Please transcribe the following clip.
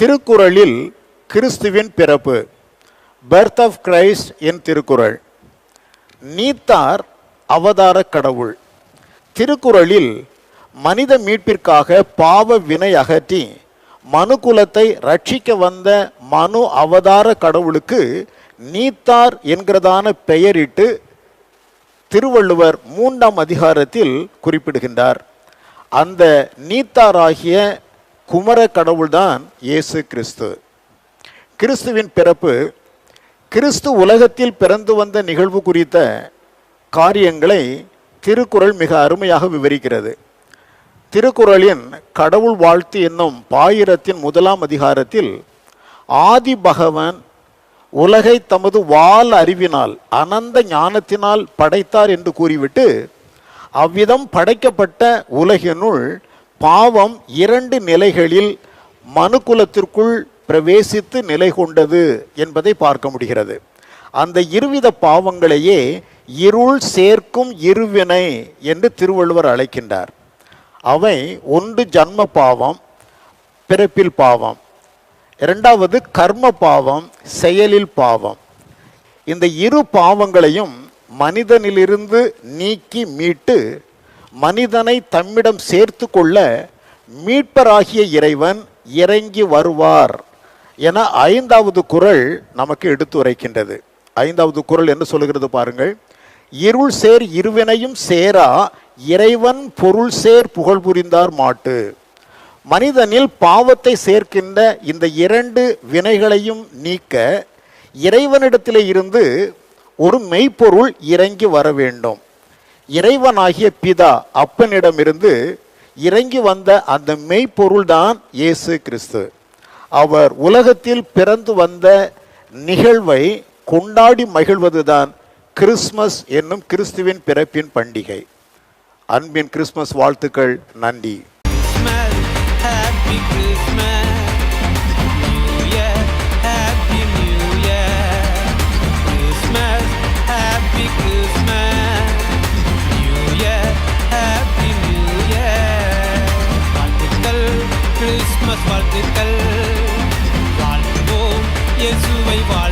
திருக்குறளில் கிறிஸ்துவின் பிறப்பு பர்த் ஆஃப் கிரைஸ்ட் என் திருக்குறள். நீத்தார் அவதார கடவுள். திருக்குறளில் மனித மீட்பிற்காக பாவ வினை அகற்றி மனுகுலத்தை ரட்சிக்க வந்த மனு அவதார கடவுளுக்கு நீத்தார் என்கிறதான பெயரிட்டு திருவள்ளுவர் மூன்றாம் அதிகாரத்தில் குறிப்பிடுகின்றார். அந்த நீத்தாராகிய குமர கடவுள்தான் இயேசு கிறிஸ்து. கிறிஸ்துவின் பிறப்பு கிறிஸ்து உலகத்தில் பிறந்து வந்த நிகழ்வு குறித்த காரியங்களை திருக்குறள் மிக அருமையாக விவரிக்கிறது. திருக்குறளின் கடவுள் வாழ்த்து என்னும் பாயிரத்தின் முதலாம் அதிகாரத்தில் ஆதி பகவன் உலகை தமது வால் அறிவினால் அனந்த ஞானத்தினால் படைத்தார் என்று கூறிவிட்டு அவ்விதம் படைக்கப்பட்ட உலகினுள் பாவம் இரண்டு நிலைகளில் மனுக்குலத்திற்குள் பிரவேசித்து நிலை கொண்டது என்பதை பார்க்க முடிகிறது. அந்த இருவித பாவங்களையே இருள் சேர்க்கும் இருவினை என்று திருவள்ளுவர் அழைக்கின்றார். அவை ஒன்று ஜன்ம பாவம் பிறப்பில் பாவம். இரண்டாவது கர்ம பாவம் செயலில் பாவம். இந்த இரு பாவங்களையும் மனிதனிலிருந்து நீக்கி மீட்டு மனிதனை தம்மிடம் சேர்த்து கொள்ள மீட்பராகிய இறைவன் இறங்கி வருவார் என ஐந்தாவது குறள் நமக்கு எடுத்து உரைக்கின்றது. ஐந்தாவது குறள் என்ன சொல்லுகிறது பாருங்கள். இருள் சேர் இருவினையும் சேரா இறைவன் பொருள் சேர் புகழ் புரிந்தார் மாட்டு. மனிதனில் பாவத்தை சேர்க்கின்ற இந்த இரண்டு வினைகளையும் நீக்க இறைவனிடத்திலே இருந்து ஒரு மெய்ப்பொருள் இறங்கி வர வேண்டும். இறைவனாகிய பிதா அப்பனிடமிருந்து இறங்கி வந்த அந்த மெய்ப்பொருள் தான் இயேசு கிறிஸ்து. அவர் உலகத்தில் பிறந்து வந்த நிகழ்வை கொண்டாடி மகிழ்வதுதான் கிறிஸ்மஸ் என்னும் கிறிஸ்துவின் பிறப்பின் பண்டிகை. அன்பின் கிறிஸ்மஸ் வாழ்த்துக்கள் நன்றி. Christmas, Happy Christmas, கிறிஸ்துமஸ் வாழ்த்துக்கள். வாழ்த்துவோம். இயேசுவை வாழ்